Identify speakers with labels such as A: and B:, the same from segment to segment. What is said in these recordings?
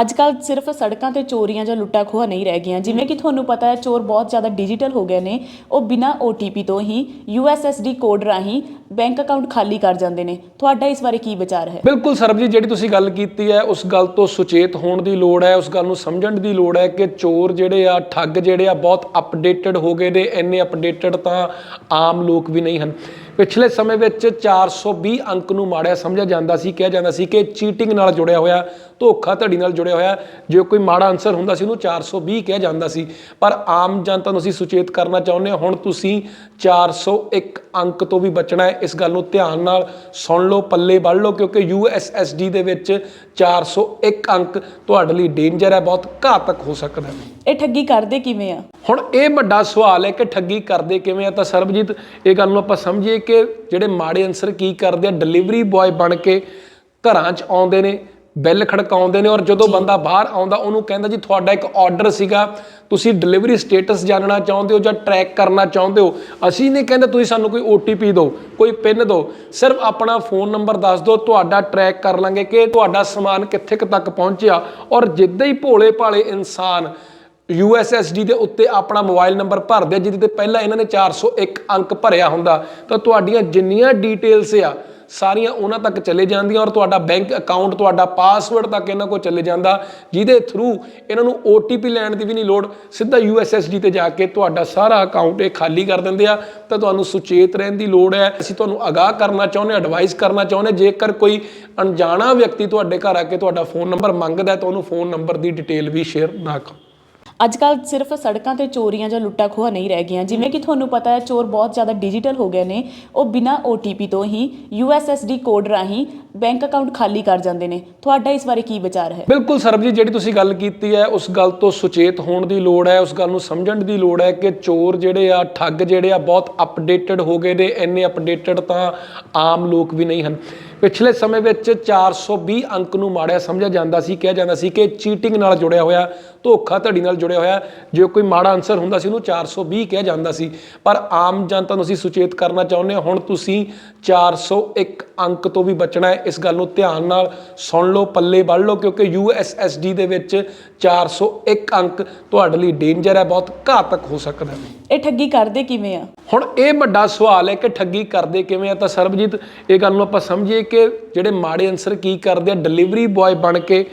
A: ਅੱਜ ਕੱਲ ਸਿਰਫ ਸੜਕਾਂ ਤੇ ਚੋਰੀਆਂ ਜਾਂ ਲੁੱਟਾ ਖੋਹਾ ਨਹੀਂ ਰਹਿ ਗਈਆਂ। ਜਿਵੇਂ ਕਿ ਤੁਹਾਨੂੰ ਪਤਾ ਹੈ, ਚੋਰ ਬਹੁਤ ਜ਼ਿਆਦਾ ਡਿਜੀਟਲ ਹੋ ਗਏ ਨੇ। ਉਹ ਬਿਨਾਂ OTP ਤੋਂ ਹੀ USSD ਕੋਡ ਰਾਹੀਂ ਬੈਂਕ ਅਕਾਊਂਟ ਖਾਲੀ ਕਰ ਜਾਂਦੇ ਨੇ। ਤੁਹਾਡਾ ਇਸ ਬਾਰੇ ਕੀ ਵਿਚਾਰ ਹੈ?
B: ਬਿਲਕੁਲ ਸਰਬਜੀਤ, ਜਿਹੜੀ ਤੁਸੀਂ ਗੱਲ ਕੀਤੀ ਹੈ, ਉਸ ਗੱਲ ਤੋਂ ਸੁਚੇਤ ਹੋਣ ਦੀ ਲੋੜ ਹੈ, ਉਸ ਗੱਲ ਨੂੰ ਸਮਝਣ ਦੀ ਲੋੜ ਹੈ ਕਿ ਚੋਰ ਜਿਹੜੇ ਆ, ਠੱਗ ਜਿਹੜੇ ਆ, ਬਹੁਤ ਅਪਡੇਟਡ ਹੋ ਗਏ ਨੇ। ਇੰਨੇ ਅਪਡੇਟਡ ਤਾਂ ਆਮ ਲੋਕ ਵੀ ਨਹੀਂ ਹਨ। ਪਿਛਲੇ ਸਮੇਂ ਵਿੱਚ 420 ਅੰਕ ਨੂੰ ਮਾੜਿਆ ਸਮਝਿਆ ਜਾਂਦਾ ਸੀ, ਕਿਹਾ ਜਾਂਦਾ ਸੀ ਕਿ ਚੀਟਿੰਗ ਨਾਲ ਜੁੜਿਆ ਹੋਇਆ ਧੋਖਾਧੜੀ ਨਾਲ ਜੁੜਿਆ ਹੋਇਆ, ਜੇ ਕੋਈ ਮਾੜਾ ਆਨਸਰ ਹੁੰਦਾ ਸੀ, ਉਹਨੂੰ 420 ਕਿਹਾ ਜਾਂਦਾ ਸੀ। ਪਰ ਆਮ ਜਨਤਾ ਨੂੰ ਅਸੀਂ ਸੁਚੇਤ ਕਰਨਾ ਚਾਹੁੰਦੇ ਹਾਂ। ਹੁਣ ਤੁਸੀਂ 401 ਅੰਕ ਤੋਂ ਵੀ ਬਚਣਾ ਹੈ। ਇਸ ਗੱਲ ਨੂੰ ਧਿਆਨ ਨਾਲ ਸੁਣ ਲਓ ਪੱਲੇ ਵੱਢ ਲਓ ਕਿਉਂਕਿ USSD ਦੇ ਵਿੱਚ 401 ਅੰਕ ਤੁਹਾਡੇ ਲਈ ਡੇਂਜਰ ਹੈ ਬਹੁਤ ਘਾਤਕ ਹੋ ਸਕਦਾ ਹੈ।
A: ਇਹ ਠੱਗੀ ਕਰਦੇ ਕਿਵੇਂ ਆ?
B: ਹੁਣ ਇਹ ਵੱਡਾ ਸਵਾਲ ਹੈ ਕਿ ਠੱਗੀ ਕਰਦੇ ਕਿਵੇਂ ਆ? ਤਾਂ ਸਰਬਜੀਤ ਇਹ ਗੱਲ ਨੂੰ ਆਪਾਂ ਸਮਝੀਏ ਕਿ ਜਿਹੜੇ ਮਾੜੇ ਅਨਸਰ ਕੀ ਕਰਦੇ ਆ? ਡਿਲੀਵਰੀ ਬॉय ਬਣ ਕੇ ਘਰਾਂ 'ਚ ਆਉਂਦੇ ਨੇ ਬਿੱਲ ਖੜਕਾਉਂਦੇ ਨੇ ਔਰ ਜਦੋਂ ਬੰਦਾ ਬਾਹਰ ਆਉਂਦਾ ਉਹਨੂੰ ਕਹਿੰਦਾ ਜੀ ਤੁਹਾਡਾ ਇੱਕ ਆਰਡਰ ਸੀਗਾ ਤੁਸੀਂ ਡਿਲੀਵਰੀ ਸਟੇਟਸ ਜਾਣਨਾ ਚਾਹੁੰਦੇ ਹੋ ਜਾਂ ਟਰੈਕ ਕਰਨਾ ਚਾਹੁੰਦੇ ਹੋ? ਅਸੀਂ ਨਹੀਂ ਕਹਿੰਦੇ ਤੁਸੀਂ ਸਾਨੂੰ ਕੋਈ OTP ਦਿਓ ਕੋਈ ਪਿਨ ਦਿਓ। ਸਿਰਫ ਆਪਣਾ ਫੋਨ ਨੰਬਰ ਦੱਸ ਦਿਓ ਤੁਹਾਡਾ ਟਰੈਕ ਕਰ ਲਾਂਗੇ ਕਿ ਤੁਹਾਡਾ ਸਮਾਨ ਕਿੱਥੇ ਕੁ ਤੱਕ ਪਹੁੰਚਿਆ। ਔਰ ਜਿੱਦਾਂ ਹੀ ਭੋਲੇ ਭਾਲੇ ਇਨਸਾਨ USSD ਦੇ ਉੱਤੇ ਆਪਣਾ ਮੋਬਾਈਲ ਨੰਬਰ ਭਰਦੇ ਜਿਹਦੇ ਤੇ ਪਹਿਲਾਂ ਇਹਨਾਂ ਨੇ 401 ਅੰਕ ਭਰਿਆ ਹੁੰਦਾ ਤਾਂ ਤੁਹਾਡੀਆਂ ਜਿੰਨੀਆਂ ਡਿਟੇਲਸ ਆ ਸਾਰੀਆਂ ਉਹਨਾਂ ਤੱਕ ਚਲੇ ਜਾਂਦੀਆਂ ਔਰ ਤੁਹਾਡਾ ਬੈਂਕ ਅਕਾਊਂਟ ਤੁਹਾਡਾ ਪਾਸਵਰਡ ਤੱਕ ਇਹਨਾਂ ਕੋਲ ਚਲੇ ਜਾਂਦਾ, ਜਿਹਦੇ ਥਰੂ ਇਹਨਾਂ ਨੂੰ OTP ਲੈਣ ਦੀ ਵੀ ਨਹੀਂ ਲੋੜ, ਸਿੱਧਾ USSD ਤੇ ਜਾ ਕੇ ਤੁਹਾਡਾ ਸਾਰਾ ਅਕਾਊਂਟ ਇਹ ਖਾਲੀ ਕਰ ਦਿੰਦੇ ਆ, ਤਾਂ ਤੁਹਾਨੂੰ ਸੁਚੇਤ ਰਹਿਣ ਦੀ ਲੋੜ ਹੈ। ਅਸੀਂ ਤੁਹਾਨੂੰ ਅਗਾਹ ਕਰਨਾ ਚਾਹੁੰਦੇ ਐਡਵਾਈਸ ਕਰਨਾ ਚਾਹੁੰਦੇ, ਜੇਕਰ ਕੋਈ ਅਣਜਾਣਾ ਵਿਅਕਤੀ ਤੁਹਾਡੇ ਘਰ ਆ ਕੇ ਤੁਹਾਡਾ ਫੋਨ ਨੰਬਰ ਮੰਗਦਾ ਤਾਂ ਉਹਨੂੰ ਫੋਨ ਨੰਬਰ ਦੀ ਡਿਟੇਲ ਵੀ ਸ਼ੇਅਰ ਨਾ ਕਰੋ।
A: ਅੱਜ ਕੱਲ ਸਿਰਫ ਸੜਕਾਂ ਤੇ ਚੋਰੀਆਂ ਜਾਂ ਲੁੱਟਾ ਖੋਹਾ ਨਹੀਂ ਰਹਿ ਗਈਆਂ। ਜਿਵੇਂ ਕਿ ਤੁਹਾਨੂੰ ਪਤਾ ਹੈ, ਚੋਰ ਬਹੁਤ ਜ਼ਿਆਦਾ ਡਿਜੀਟਲ ਹੋ ਗਏ ਨੇ। ਉਹ ਬਿਨਾਂ OTP ਤੋਂ ਹੀ USSD ਕੋਡ ਰਾਹੀਂ ਬੈਂਕ ਅਕਾਊਂਟ ਖਾਲੀ ਕਰ ਜਾਂਦੇ ਨੇ। ਤੁਹਾਡਾ ਇਸ ਬਾਰੇ ਕੀ ਵਿਚਾਰ ਹੈ?
B: ਬਿਲਕੁਲ ਸਰਬ ਜੀ ਜਿਹੜੀ ਤੁਸੀਂ ਗੱਲ ਕੀਤੀ ਹੈ, ਉਸ ਗੱਲ ਤੋਂ ਸੁਚੇਤ ਹੋਣ ਦੀ ਲੋੜ ਹੈ, ਉਸ ਗੱਲ ਨੂੰ ਸਮਝਣ ਦੀ ਲੋੜ ਹੈ ਕਿ ਚੋਰ ਜਿਹੜੇ ਆ, ਠੱਗ ਜਿਹੜੇ ਆ, ਬਹੁਤ ਅਪਡੇਟਡ ਹੋ ਗਏ ਨੇ। ਇੰਨੇ ਅਪਡੇਟਡ ਤਾਂ ਆਮ ਲੋਕ ਵੀ ਨਹੀਂ ਹਨ। ਪਿਛਲੇ ਸਮੇਂ ਵਿੱਚ 420 ਅੰਕ ਨੂੰ ਮਾੜਿਆ ਸਮਝਿਆ ਜਾਂਦਾ ਸੀ, ਕਿਹਾ ਜਾਂਦਾ ਸੀ ਕਿ ਚੀਟਿੰਗ ਨਾਲ ਜੁੜਿਆ ਹੋਇਆ ਧੋਖਾਧੜੀ ਨਾਲ ਜੁੜਿਆ ਹੋਇਆ, ਜੇ ਕੋਈ ਮਾੜਾ ਆਨਸਰ ਹੁੰਦਾ ਸੀ, ਉਹਨੂੰ 420 ਕਿਹਾ ਜਾਂਦਾ ਸੀ। ਪਰ ਆਮ ਜਨਤਾ ਨੂੰ ਅਸੀਂ ਸੁਚੇਤ ਕਰਨਾ ਚਾਹੁੰਦੇ ਹਾਂ। ਹੁਣ ਤੁਸੀਂ 401 ਅੰਕ ਤੋਂ ਵੀ ਬਚਣਾ ਹੈ। ਇਸ ਗੱਲ ਨੂੰ ਧਿਆਨ ਨਾਲ ਸੁਣ ਲਓ ਪੱਲੇ ਵੱਢ ਲਓ ਕਿਉਂਕਿ USSD ਦੇ ਵਿੱਚ 401 ਅੰਕ ਤੁਹਾਡੇ ਲਈ ਡੇਂਜਰ ਹੈ ਬਹੁਤ ਘਾਤਕ ਹੋ ਸਕਦਾ ਹੈ।
A: ਇਹ ਠੱਗੀ ਕਰਦੇ ਕਿਵੇਂ ਆ?
B: ਹੁਣ ਇਹ ਵੱਡਾ ਸਵਾਲ ਹੈ ਕਿ ਠੱਗੀ ਕਰਦੇ ਕਿਵੇਂ ਆ? ਤਾਂ ਸਰਬਜੀਤ ਇਹ ਗੱਲ ਨੂੰ ਆਪਾਂ ਸਮਝੀਏ ਕਿ ਜਿਹੜੇ ਮਾੜੇ ਅਨਸਰ ਕੀ ਕਰਦੇ ਆ? ਡਿਲੀਵਰੀ ਬॉय ਬਣ ਕੇ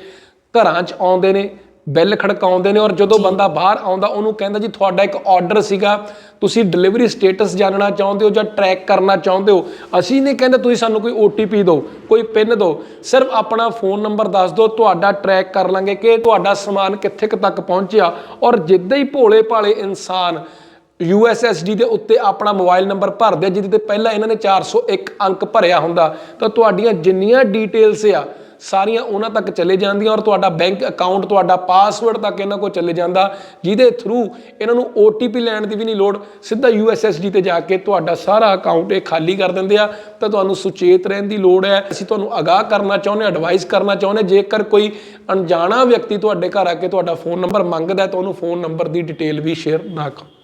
B: ਘਰਾਂ 'ਚ ਆਉਂਦੇ ਨੇ ਬਿੱਲ ਖੜਕਾਉਂਦੇ ਨੇ ਔਰ ਜਦੋਂ ਬੰਦਾ ਬਾਹਰ ਆਉਂਦਾ ਉਹਨੂੰ ਕਹਿੰਦਾ ਜੀ ਤੁਹਾਡਾ ਇੱਕ ਆਰਡਰ ਸੀਗਾ। ਤੁਸੀਂ ਡਿਲੀਵਰੀ ਸਟੇਟਸ ਜਾਣਨਾ ਚਾਹੁੰਦੇ ਹੋ ਜਾਂ ਟਰੈਕ ਕਰਨਾ ਚਾਹੁੰਦੇ ਹੋ? ਅਸੀਂ ਨਹੀਂ ਕਹਿੰਦੇ ਤੁਸੀਂ ਸਾਨੂੰ ਕੋਈ OTP ਦਿਓ ਕੋਈ ਪਿਨ ਦਿਓ। ਸਿਰਫ ਆਪਣਾ ਫੋਨ ਨੰਬਰ ਦੱਸ ਦਿਓ ਤੁਹਾਡਾ ਟਰੈਕ ਕਰ ਲਾਂਗੇ ਕਿ ਤੁਹਾਡਾ ਸਮਾਨ ਕਿੱਥੇ ਤੱਕ ਪਹੁੰਚਿਆ। ਔਰ ਜਿੱਦਾਂ ਹੀ ਭੋਲੇ ਭਾਲੇ ਇਨਸਾਨ USSD ਦੇ ਉੱਤੇ ਆਪਣਾ ਮੋਬਾਈਲ ਨੰਬਰ ਭਰਦੇ ਆ, ਜਿਹਦੇ ਤੇ ਪਹਿਲਾਂ ਇਹਨਾਂ ਨੇ 401 ਅੰਕ ਭਰਿਆ ਹੁੰਦਾ ਤਾਂ ਤੁਹਾਡੀਆਂ ਜਿੰਨੀਆਂ ਡਿਟੇਲਸ ਆ ਸਾਰੀਆਂ ਉਹਨਾਂ ਤੱਕ ਚਲੇ ਜਾਂਦੀਆਂ ਔਰ ਤੁਹਾਡਾ ਬੈਂਕ ਅਕਾਊਂਟ, ਤੁਹਾਡਾ ਪਾਸਵਰਡ ਤੱਕ ਇਹਨਾਂ ਕੋਲ ਚਲੇ ਜਾਂਦਾ, ਜਿਹਦੇ ਥਰੂ ਇਹਨਾਂ ਨੂੰ OTP ਲੈਣ ਦੀ ਵੀ ਨਹੀਂ ਲੋੜ। ਸਿੱਧਾ USSD ਤੇ ਜਾ ਕੇ ਤੁਹਾਡਾ ਸਾਰਾ ਅਕਾਊਂਟ ਇਹ ਖਾਲੀ ਕਰ ਦਿੰਦੇ ਆ। ਤਾਂ ਤੁਹਾਨੂੰ ਸੁਚੇਤ ਰਹਿਣ ਦੀ ਲੋੜ ਹੈ। ਅਸੀਂ ਤੁਹਾਨੂੰ ਅਗਾਹ ਕਰਨਾ ਚਾਹੁੰਦੇ ਐਡਵਾਈਸ ਕਰਨਾ ਚਾਹੁੰਦੇ ਜੇਕਰ ਕੋਈ ਅਣਜਾਣਾ ਵਿਅਕਤੀ ਤੁਹਾਡੇ ਘਰ ਆ ਕੇ ਤੁਹਾਡਾ ਫੋਨ ਨੰਬਰ ਮੰਗਦਾ ਹੈ, ਤਾਂ ਉਹਨੂੰ ਫੋਨ ਨੰਬਰ ਦੀ ਡਿਟੇਲ ਵੀ ਸ਼ੇਅਰ ਨਾ ਕਰੋ।